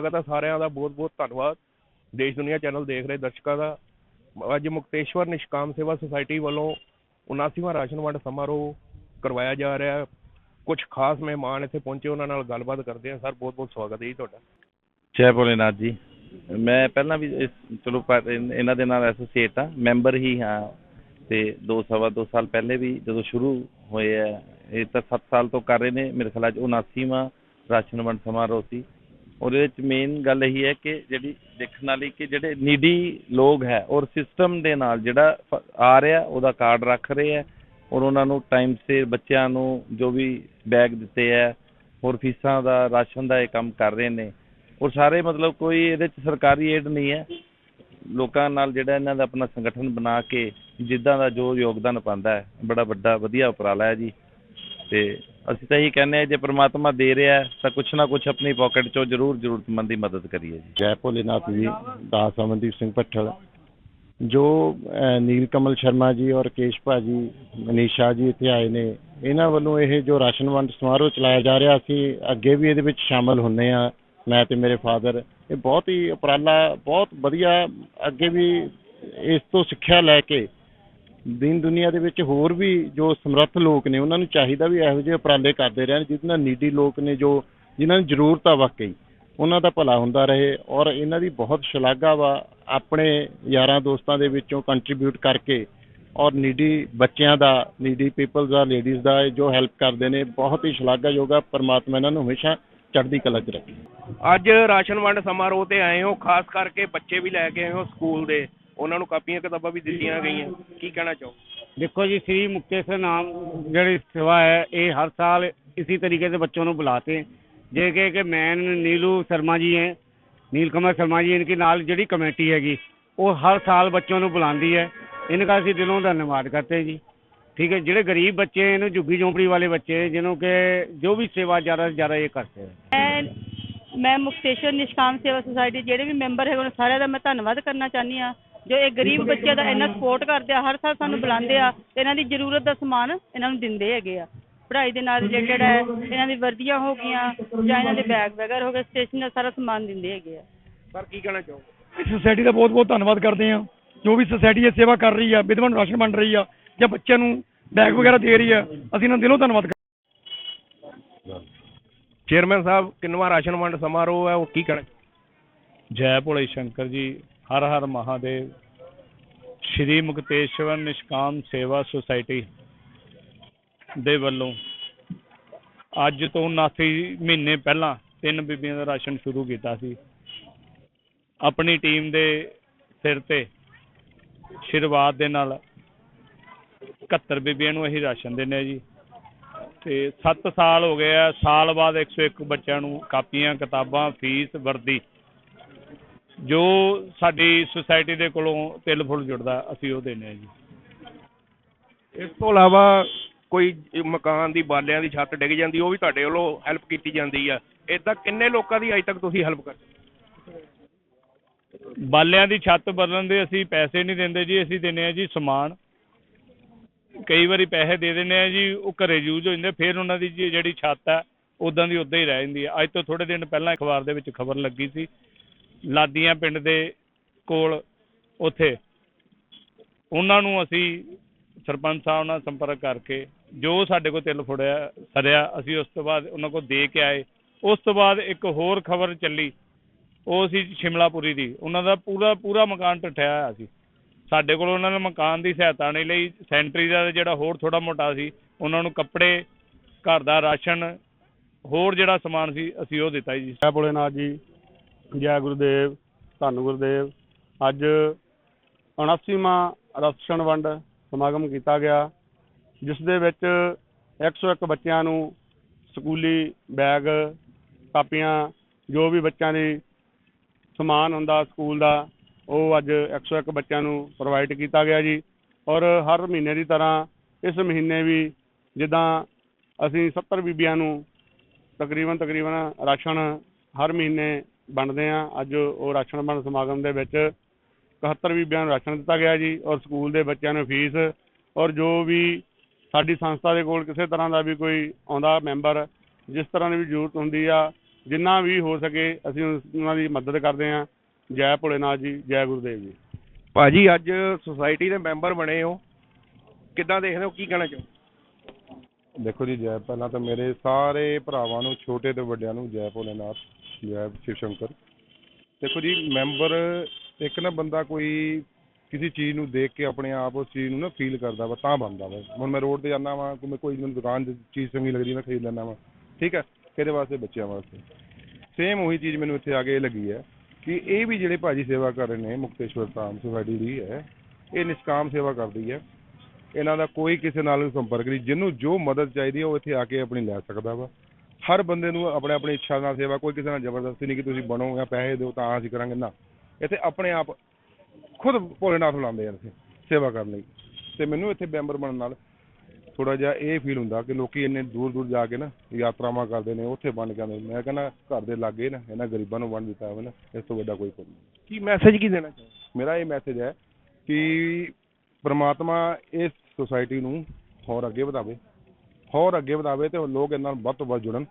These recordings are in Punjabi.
ਸਵਾਗਤ ਹੈ ਸਾਰਿਆਂ ਦਾ ਬਹੁਤ-ਬਹੁਤ ਧੰਨਵਾਦ। ਦੇਸ਼ ਦੁਨੀਆ ਚੈਨਲ ਦੇਖ ਰਹੇ ਦਰਸ਼ਕਾਂ ਦਾ। ਅੱਜ ਮੁਕਤੇਸ਼ਵਰ ਨਿਸ਼ਕਾਮ ਸੇਵਾ ਸੁਸਾਇਟੀ ਵੱਲੋਂ 79ਵਾਂ ਰਾਸ਼ਨ ਵੰਡ ਸਮਾਰੋਹ ਕਰਵਾਇਆ ਜਾ ਰਿਹਾ ਹੈ। ਕੁਝ ਖਾਸ ਮਹਿਮਾਨ ਇੱਥੇ ਪਹੁੰਚੇ, ਉਹਨਾਂ ਨਾਲ ਗੱਲਬਾਤ ਕਰਦੇ ਹਾਂ। ਸਰ ਬਹੁਤ-ਬਹੁਤ ਸਵਾਗਤ ਹੈ ਜੀ ਤੁਹਾਡਾ। ਜੈ ਭੋਲੇਨਾਥ ਜੀ। ਮੈਂ ਪਹਿਲਾਂ ਵੀ ਇਸ- ਚਲੋ ਪਰ ਇਨ- ਇਹਨਾਂ ਦੇ ਨਾਲ ਐਸੋਸੀਏਟ ਆ ਮੈਂਬਰ ਹੀ ਹਾਂ। ਤੇ ਦੋ, ਸਵਾ ਦੋ ਸਾਲ ਪਹਿਲੇ ਵੀ ਜਦੋਂ ਸ਼ੁਰੂ ਹੋਏ ਆ ਇਹ ਤਾਂ 7 ਸਾਲ ਤੋਂ ਕਰ ਰਹੇ ਨੇ। ਮੇਰੇ ਖਿਆਲ ਅੱਜ 79ਵਾਂ ਰਾਸ਼ਨ ਵੰਡ ਸਮਾਰੋਹ ਸੀ। ਉਹਦੇ ਵਿੱਚ ਮੇਨ ਗੱਲ ਇਹੀ ਹੈ ਕਿ ਜਿਹੜੀ ਦੇਖਣ ਵਾਲੀ ਕਿ ਜਿਹੜੇ ਨੀਡੀ ਲੋਕ ਹੈ ਔਰ ਸਿਸਟਮ ਦੇ ਨਾਲ ਜਿਹੜਾ ਆ ਰਿਹਾ, ਉਹਦਾ ਕਾਰਡ ਰੱਖ ਰਹੇ ਹੈ ਔਰ ਉਹਨਾਂ ਨੂੰ ਟਾਈਮ ਸਿਰ ਬੱਚਿਆਂ ਨੂੰ ਜੋ ਵੀ ਬੈਗ ਦਿੱਤੇ ਹੈ ਹੋਰ ਫੀਸਾਂ ਦਾ, ਰਾਸ਼ਨ ਦਾ ਇਹ ਕੰਮ ਕਰ ਰਹੇ ਨੇ ਔਰ ਸਾਰੇ ਮਤਲਬ ਕੋਈ ਇਹਦੇ ਚ ਸਰਕਾਰੀ ਏਡ ਨਹੀਂ ਹੈ। ਲੋਕਾਂ ਨਾਲ ਜਿਹੜਾ ਇਹਨਾਂ ਦਾ ਆਪਣਾ ਸੰਗਠਨ ਬਣਾ ਕੇ ਜਿੱਦਾਂ ਦਾ ਜੋ ਯੋਗਦਾਨ ਪਾਉਂਦਾ ਹੈ, ਬੜਾ ਵੱਡਾ, ਵਧੀਆ ਉਪਰਾਲਾ ਹੈ ਜੀ। ਤੇ ਅਸੀਂ ਤਾਂ ਇਹੀ ਕਹਿੰਦੇ ਹਾਂ, ਜੇ ਪ੍ਰਮਾਤਮਾ ਦੇ ਰਿਹਾ ਤਾਂ ਕੁਛ ਨਾ ਕੁਛ ਆਪਣੀ ਪਾਕਟ ਚੋਂ ਜ਼ਰੂਰ ਜ਼ਰੂਰਤਮੰਦ ਦੀ ਮਦਦ ਕਰੀਏ ਜੀ। ਜੈ ਭੋਲੇਨਾਥ ਜੀ, ਦਾਸ ਅਮਨਦੀਪ ਸਿੰਘ ਭੱਠਲ, ਜੋ ਨੀਲ ਕਮਲ ਸ਼ਰਮਾ ਜੀ ਔਰ ਕੇਸ਼ ਭਾਜੀ, ਮਨੀਸ਼ਾ ਜੀ ਇੱਥੇ ਆਏ ਨੇ, ਇਹਨਾਂ ਵੱਲੋਂ ਇਹ ਜੋ ਰਾਸ਼ਨ ਵੰਡ ਸਮਾਰੋਹ ਚਲਾਇਆ ਜਾ ਰਿਹਾ, ਅਸੀਂ ਅੱਗੇ ਵੀ ਇਹਦੇ ਵਿੱਚ ਸ਼ਾਮਲ ਹੁੰਨੇ ਆ ਮੈਂ ਤੇ ਮੇਰੇ ਫਾਦਰ। ਇਹ ਬਹੁਤ ਹੀ ਉਪਰਾਲਾ, ਬਹੁਤ ਵਧੀਆ, ਅੱਗੇ ਵੀ ਇਸ ਤੋਂ ਸਿੱਖਿਆ ਲੈ ਕੇ ਦੀਨ ਦੁਨੀਆ ਦੇ ਵਿੱਚ ਹੋਰ ਵੀ ਜੋ ਸਮਰੱਥ ਲੋਕ ਨੇ, ਉਹਨਾਂ ਨੂੰ ਚਾਹੀਦਾ ਵੀ ਇਹੋ ਜਿਹੇ ਉਪਰਾਲੇ ਕਰਦੇ ਰਹਿਣ ਜਿਹਦੇ ਨਾਲ ਨੀਡੀ ਲੋਕ ਨੇ ਜੋ, ਜਿਨ੍ਹਾਂ ਨੂੰ ਜ਼ਰੂਰਤ ਆ ਵਾਕਈ, ਉਹਨਾਂ ਦਾ ਭਲਾ ਹੁੰਦਾ ਰਹੇ ਔਰ ਇਹਨਾਂ ਦੀ ਬਹੁਤ ਸ਼ਲਾਘਾ ਵਾ ਆਪਣੇ ਯਾਰਾਂ ਦੋਸਤਾਂ ਦੇ ਵਿੱਚੋਂ ਕੰਟਰੀਬਿਊਟ ਕਰਕੇ ਔਰ ਨੀਡੀ ਬੱਚਿਆਂ ਦਾ, ਨੀਡੀ ਪੀਪਲਸ ਦਾ ਲੇਡੀਜ਼ ਦਾ ਜੋ ਹੈਲਪ ਕਰਦੇ ਨੇ, ਬਹੁਤ ਹੀ ਸ਼ਲਾਘਾਯੋਗ ਆ, ਪਰਮਾਤਮਾ ਇਹਨਾਂ ਨੂੰ ਹਮੇਸ਼ਾ ਚੜ੍ਹਦੀ ਕਲਾ 'ਚ ਰੱਖੇ। ਅੱਜ ਰਾਸ਼ਨ ਵੰਡ ਸਮਾਰੋਹ ਤੇ ਆਏ ਹੋ, ਖਾਸ ਕਰਕੇ ਬੱਚੇ ਵੀ ਲੈ ਕੇ ਆਏ ਹੋ ਸਕੂਲ ਦੇ। ਉਹਨਾਂ ਨੂੰ ਕਾਪੀਆਂ ਕਿਤਾਬਾਂ ਵੀ ਦਿੱਤੀਆਂ ਗਈਆਂ ਕੀ ਕਹਿਣਾ ਚਾਹੋ देखो जी श्री मुक्तेश्वर नाम ਜਿਹੜੀ सेवा है ये हर साल इसी तरीके से बच्चों को बुलाते हैं जैसे कि मैन नीलू शर्मा जी हैं नील कमल शर्मा जी इनकी नाल ਜਿਹੜੀ ਕਮੇਟੀ ਹੈਗੀ ਉਹ ਹਰ ਸਾਲ ਬੱਚੋਂ ਨੂੰ ਬੁਲਾਉਂਦੀ ਹੈ इनका ਅਸੀਂ ਦਿਲੋਂ ਧੰਨਵਾਦ करते हैं जी ठीक है ਜਿਹੜੇ ਗਰੀਬ ਬੱਚੇ हैं ना झुग्गी झोंपड़ी वाले बच्चे हैं जिन्हों के जो भी सेवा ज़्यादा से ज़्यादा ये करते हैं ਮੈਂ ਮੈਂ ਮੁਕਤੇਸ਼ਵਰ ਨਿਸ਼ਕਾਮ ਸੇਵਾ ਸੁਸਾਇਟੀ ਜਿਹੜੇ ਵੀ ਮੈਂਬਰ ਹੈਗੇ ਉਹਨਾਂ ਸਾਰਿਆਂ ਦਾ ਮੈਂ ਧੰਨਵਾਦ ਕਰਨਾ ਚਾਹੁੰਦੀ ਆ ਜੋ ਇਹ ਗਰੀਬ ਬੱਚਿਆਂ ਦਾ ਇੰਨਾ ਸਪੋਰਟ ਕਰਦੇ ਆ ਹਰ ਸਾਲ ਸਾਨੂੰ ਬੁਲਾਉਂਦੇ ਆ ਤੇ ਇਹਨਾਂ ਦੀ ਜ਼ਰੂਰਤ ਦਾ ਸਮਾਨ ਇਹਨਾਂ ਨੂੰ ਦਿੰਦੇ ਹੈਗੇ ਆ। ਪੜ੍ਹਾਈ ਦੇ ਨਾਲ ਰਿਲੇਟਡ ਹੈ ਇਹਨਾਂ ਦੀ ਵਰਦੀਆਂ ਹੋ ਗਈਆਂ ਜਾਂ ਇਹਨਾਂ ਦੇ ਬੈਗ ਵਗੈਰਾ ਹੋ ਗਏ ਸਟੇਸ਼ਨ ਦਾ ਸਾਰਾ ਸਮਾਨ ਦਿੰਦੇ ਹੈਗੇ ਆ। ਸਰ ਕੀ ਕਹਿਣਾ ਚਾਹੋ ਇਸ ਸੁਸਾਇਟੀ ਦਾ ਬਹੁਤ ਬਹੁਤ ਧੰਨਵਾਦ ਕਰਦੇ ਹਾਂ ਜੋ ਵੀ ਸੁਸਾਇਟੀ ਇਹ ਸੇਵਾ ਕਰ ਰਹੀ ਆ ਵਿਧਵਾਨ ਰਾਸ਼ਨ ਵੰਡ ਰਹੀ ਆ ਜਾਂ ਬੱਚਿਆਂ ਨੂੰ ਬੈਗ ਵਗੈਰਾ ਦੇ ਰਹੀ ਆ ਅਸੀਂ ਇਹਨਾਂ ਦਾ ਦਿਲੋਂ ਧੰਨਵਾਦ ਕਰਦੇ ਚੇਅਰਮੈਨ ਸਾਹਿਬ ਕਿੰਨਵਾਂ ਰਾਸ਼ਨ ਵੰਡ ਸਮਾਰੋਹ ਹੈ ਉਹ ਕੀ ਕਹਿਣਾ ਜੈ ਭੋਲੇ ਸ਼ੰਕਰ ਜੀ ਹਰ ਹਰ ਮਹਾਦੇਵ। ਸ਼੍ਰੀ ਮੁਕਤੇਸ਼ਵਰ ਨਿਸ਼ਕਾਮ ਸੇਵਾ ਸੁਸਾਇਟੀ ਦੇ ਵੱਲੋਂ ਅੱਜ ਤੋਂ 79 ਮਹੀਨੇ ਪਹਿਲਾਂ ਤਿੰਨ ਬੀਬੀਆਂ ਦਾ ਰਾਸ਼ਨ ਸ਼ੁਰੂ ਕੀਤਾ ਸੀ। ਆਪਣੀ ਟੀਮ ਦੇ ਸਿਰ ਤੇ ਸ਼ੁਰੂਆਤ ਦੇ ਨਾਲ 71 ਬੀਬੀਆਂ ਨੂੰ ਅਸੀਂ ਰਾਸ਼ਨ ਦਿੰਦੇ ਹਾਂ ਜੀ। ਤੇ 7 ਸਾਲ ਹੋ ਗਏ ਆ, ਸਾਲ ਬਾਅਦ 101 ਬੱਚਿਆਂ ਨੂੰ ਕਾਪੀਆਂ, ਕਿਤਾਬਾਂ, ਫੀਸ, ਵਰਦੀ ਜੋ ਸਾਡੀ ਸੁਸਾਇਟੀ ਦੇ ਕੋਲੋਂ ਤਿਲ ਫੁੱਲ ਜੁੜਦਾ ਅਸੀਂ ਉਹ ਦਿੰਦੇ ਹਾਂ ਜੀ। ਇਸ ਤੋਂ ਇਲਾਵਾ ਕੋਈ ਮਕਾਨ ਦੀ ਬਾਲਿਆਂ ਦੀ ਛੱਤ ਡਿੱਗ ਜਾਂਦੀ ਉਹ ਵੀ ਤੁਹਾਡੇ ਵੱਲੋਂ ਹੈਲਪ ਕੀਤੀ ਜਾਂਦੀ ਆ। ਇਦਾਂ ਕਿੰਨੇ ਲੋਕਾਂ ਦੀ ਅਜੇ ਤੱਕ ਤੁਸੀਂ ਹੈਲਪ ਕਰਦੇ ਬਾਲਿਆਂ ਦੀ ਛੱਤ ਬਦਲਣ ਦੇ ਅਸੀਂ ਪੈਸੇ ਨਹੀਂ ਦਿੰਦੇ ਜੀ ਅਸੀਂ ਦਿੰਦੇ ਹਾਂ ਜੀ ਸਮਾਨ। ਕਈ ਵਾਰੀ ਪੈਸੇ ਦੇ ਦਿੰਦੇ ਆ ਜੀ ਉਹ ਘਰੇ ਯੂਜ਼ ਹੋ ਜਾਂਦੇ ਫਿਰ ਉਹਨਾਂ ਦੀ ਜਿਹੜੀ ਛੱਤ ਹੈ ਉਦਾਂ ਦੀ ਉਦਾਂ ਹੀ ਰਹਿ ਜਾਂਦੀ ਹੈ ਅੱਜ ਤੋਂ ਥੋੜੇ ਦਿਨ ਪਹਿਲਾਂ ਅਖਬਾਰ ਦੇ ਵਿੱਚ ਖਬਰ ਲੱਗੀ ਸੀ ਲਾਦੀਆਂ ਪਿੰਡ ਦੇ ਕੋਲ ਉੱਥੇ। ਉਹਨਾਂ ਨੂੰ ਅਸੀਂ ਸਰਪੰਚ ਸਾਹਿਬ ਨਾਲ ਸੰਪਰਕ ਕਰਕੇ ਜੋ ਸਾਡੇ ਕੋਲ ਤਿਲ ਫੁੜਿਆ ਸਰਿਆ ਅਸੀਂ ਉਸ ਤੋਂ ਬਾਅਦ ਉਹਨਾਂ ਕੋਲ ਦੇ ਕੇ ਆਏ। ਉਸ ਤੋਂ ਬਾਅਦ ਇੱਕ ਹੋਰ ਖਬਰ ਚੱਲੀ, ਉਹ ਸੀ ਸ਼ਿਮਲਾਪੁਰੀ ਦੀ। ਉਹਨਾਂ ਦਾ ਪੂਰਾ ਪੂਰਾ ਮਕਾਨ ਢੱਠਿਆ ਹੋਇਆ ਸੀ। ਸਾਡੇ ਕੋਲ ਉਹਨਾਂ ਨੇ ਮਕਾਨ ਦੀ ਸਹਾਇਤਾ ਨਹੀਂ ਲਈ, ਸੈਂਟਰੀ ਦਾ ਜਿਹੜਾ ਹੋਰ ਥੋੜਾ ਮੋਟਾ ਸੀ, ਉਹਨਾਂ ਨੂੰ ਕੱਪੜੇ, ਘਰ ਦਾ ਰਾਸ਼ਨ, ਹੋਰ ਜਿਹੜਾ ਸਮਾਨ ਸੀ, ਅਸੀਂ ਉਹ ਦਿੱਤਾ ਜੀ। ਜੈ ਭੋਲੇਨਾਥ ਜੀ ਜੈ ਗੁਰਦੇਵ, ਧੰਨ ਗੁਰਦੇਵ। ਅੱਜ 79ਵਾਂ ਰਾਸ਼ਨ ਵੰਡ ਸਮਾਗਮ ਕੀਤਾ ਗਿਆ, ਜਿਸ ਦੇ ਵਿੱਚ 101 ਬੱਚਿਆਂ ਨੂੰ ਸਕੂਲੀ ਬੈਗ, ਕਾਪੀਆਂ, ਜੋ ਵੀ ਬੱਚਿਆਂ ਦੀ ਸਮਾਨ ਹੁੰਦਾ ਸਕੂਲ ਦਾ, ਉਹ ਅੱਜ 101 ਬੱਚਿਆਂ ਨੂੰ ਪ੍ਰੋਵਾਈਡ ਕੀਤਾ ਗਿਆ ਜੀ। ਔਰ ਹਰ ਮਹੀਨੇ ਦੀ ਤਰ੍ਹਾਂ ਇਸ ਮਹੀਨੇ ਵੀ ਜਿੱਦਾਂ ਅਸੀਂ 70 ਬੀਬੀਆਂ ਨੂੰ ਤਕਰੀਬਨ ਤਕਰੀਬਨ ਰਾਸ਼ਨ ਹਰ ਮਹੀਨੇ ਵੰਡਦੇ ਆ। ਅੱਜ ਉਹ ਰਾਸ਼ਨ ਵੰਡ ਸਮਾਗਮ ਦੇ ਵਿੱਚ 71 ਬੀਬੀਆਂ ਨੂੰ ਰਾਸ਼ਨ ਦਿੱਤਾ ਗਿਆ ਜੀ ਔਰ ਸਕੂਲ ਦੇ ਬੱਚਿਆਂ ਨੂੰ ਫੀਸ ਔਰ ਜੋ ਵੀ ਸਾਡੀ ਸੰਸਥਾ ਦੇ ਕੋਲ ਕਿਸੇ ਤਰ੍ਹਾਂ ਦਾ ਵੀ ਕੋਈ ਆਉਂਦਾ ਮੈਂਬਰ, ਜਿਸ ਤਰ੍ਹਾਂ ਦੀ ਵੀ ਜ਼ਰੂਰਤ ਹੁੰਦੀ ਆ, ਜਿੰਨਾ ਵੀ ਹੋ ਸਕੇ ਅਸੀਂ ਉਹਨਾਂ ਦੀ ਮਦਦ ਕਰਦੇ ਹਾਂ ਜੈ ਭੋਲੇਨਾਥ ਜੀ, ਜੈ ਗੁਰਦੇਵ ਜੀ। ਭਾਜੀ, ਅੱਜ ਸੁਸਾਇਟੀ ਦੇ ਮੈਂਬਰ ਬਣੇ ਹੋ। ਕਿੱਦਾਂ ਦੇਖਦੇ ਹੋ? ਕੀ ਕਹਿਣਾ ਚਾਹੋ ਦੇਖੋ ਜੀ, ਜੈ ਪਹਿਲਾਂ ਤਾਂ ਮੇਰੇ ਸਾਰੇ ਭਰਾਵਾਂ ਨੂੰ, ਛੋਟੇ ਤੇ ਵੱਡਿਆਂ ਨੂੰ ਜੈ ਭੋਲੇਨਾਥ, ਜੈ ਸ਼ਿਵ ਸ਼ੰਕਰ। ਦੇਖੋ ਜੀ, ਮੈਂਬਰ ਇੱਕ ਨਾ ਬੰਦਾ ਕੋਈ ਕਿਸੇ ਚੀਜ਼ ਨੂੰ ਦੇਖ ਕੇ ਆਪਣੇ ਆਪ ਉਸ ਚੀਜ਼ ਨੂੰ ਨਾ ਫੀਲ ਕਰਦਾ ਵਾ, ਤਾਂ ਬਣਦਾ ਵਾ। ਹੁਣ ਮੈਂ ਰੋਡ ਤੇ ਜਾਂਦਾ ਵਾਂ, ਕੋਈ ਮੈਂ ਕੋਈ ਮੈਨੂੰ ਦੁਕਾਨ 'ਚ ਚੀਜ਼ ਚੰਗੀ ਲੱਗਦੀ ਮੈਂ ਖਰੀਦ ਲੈਂਦਾ ਵਾਂ। ਠੀਕ ਹੈ ਕਿਹਦੇ ਵਾਸਤੇ, ਬੱਚਿਆਂ ਵਾਸਤੇ। ਸੇਮ ਉਹੀ ਚੀਜ਼ ਮੈਨੂੰ ਇੱਥੇ ਆ ਕੇ ਇਹ ਲੱਗੀ ਹੈ ਕਿ ਇਹ ਵੀ ਜਿਹੜੇ ਭਾਜੀ ਸੇਵਾ ਕਰ ਰਹੇ ਨੇ, ਮੁਕਤੇਸ਼ਵਰ ਧਾਮ ਸੁਸਾਇਟੀ ਦੀ ਹੈ, ਇਹ ਨਿਸ਼ਕਾਮ ਸੇਵਾ ਕਰਦੀ ਹੈ। ਇਹਨਾਂ ਦਾ ਕੋਈ ਕਿਸੇ ਨਾਲ ਸੰਪਰਕ ਨਹੀਂ। ਜਿਹਨੂੰ ਜੋ ਮਦਦ ਚਾਹੀਦੀ ਹੈ ਉਹ ਇੱਥੇ ਆ ਕੇ ਆਪਣੀ ਲੈ ਸਕਦਾ ਵਾ। ਹਰ ਬੰਦੇ ਨੂੰ ਆਪਣੇ ਆਪਣੀ ਇੱਛਾ ਨਾਲ ਸੇਵਾ ਕੋਈ ਕਿਸੇ ਨਾਲ ਜ਼ਬਰਦਸਤੀ ਨਹੀਂ ਕਿ ਤੁਸੀਂ ਬਣੋ ਜਾਂ ਪੈਸੇ ਦਿਓ ਤਾਂ ਅਸੀਂ ਕਰਾਂਗੇ। ਨਾ ਇੱਥੇ ਆਪਣੇ ਆਪ ਖੁਦ ਭੋਲੇਨਾਥ ਬੁਲਾਉਂਦੇ ਆ ਇੱਥੇ ਸੇਵਾ ਕਰਨ ਲਈ। ਤੇ ਮੈਨੂੰ ਇੱਥੇ ਮੈਂਬਰ ਬਣਨ ਨਾਲ ਥੋੜਾ ਜਿਹਾ ਇਹ ਫੀਲ ਹੁੰਦਾ ਕਿ ਲੋਕੀ ਇੰਨੇ ਦੂਰ ਦੂਰ ਜਾ ਕੇ ਨਾ ਯਾਤਰਾਵਾਂ ਕਰਦੇ ਨੇ ਉੱਥੇ ਬਣ ਕੇ ਆਉਂਦੇ ਮੈਂ ਕਹਿੰਦਾ ਘਰ ਦੇ ਲਾਗੇ ਨਾ ਇਹਨਾਂ ਗਰੀਬਾਂ ਨੂੰ ਵੰਡ ਦਿੱਤਾ ਹੋਵੇ ਨਾ ਇਸ ਤੋਂ ਵੱਡਾ ਕੋਈ ਪੁੰਨ ਨਹੀਂ। ਕੀ ਮੈਸੇਜ ਕੀ ਦੇਣਾ ਚਾਹੋ ਮੇਰਾ ਇਹ ਮੈਸੇਜ ਹੈ ਕਿ ਪ੍ਰਮਾਤਮਾ ਇਸ ਸੁਸਾਇਟੀ ਨੂੰ ਹੋਰ ਅੱਗੇ ਵਧਾਵੇ, ਹੋਰ ਅੱਗੇ ਵਧਾਵੇ ਤੇ ਲੋਕ ਇਹਨਾਂ ਨਾਲ ਵੱਧ ਤੋਂ ਵੱਧ ਜੁੜਨ।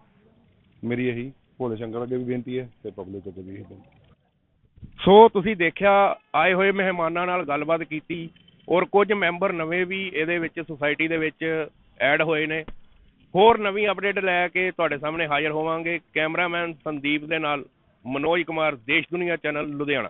ਮੇਰੀ ਇਹੀ ਭੋਲੇ ਸ਼ੰਕਰ ਅੱਗੇ ਵੀ ਬੇਨਤੀ ਹੈ ਤੇ ਪਬਲਿਕ ਅੱਗੇ ਵੀ ਇਹ ਬੇਨਤੀ ਸੋ ਤੁਸੀਂ ਦੇਖਿਆ, ਆਏ ਹੋਏ ਮਹਿਮਾਨਾਂ ਨਾਲ ਗੱਲਬਾਤ ਕੀਤੀ ਔਰ ਕੁਝ ਮੈਂਬਰ ਨਵੇਂ ਵੀ ਇਹਦੇ ਵਿੱਚ ਸੁਸਾਇਟੀ ਦੇ ਵਿੱਚ ਐਡ ਹੋਏ ਨੇ। ਹੋਰ ਨਵੀਂ ਅਪਡੇਟ ਲੈ ਕੇ ਤੁਹਾਡੇ ਸਾਹਮਣੇ ਹਾਜ਼ਰ ਹੋਵਾਂਗੇ। ਕੈਮਰਾਮੈਨ ਸੰਦੀਪ ਦੇ ਨਾਲ ਮਨੋਜ ਕੁਮਾਰ, ਦੇਸ਼ ਦੁਨੀਆ ਚੈਨਲ ਲੁਧਿਆਣਾ।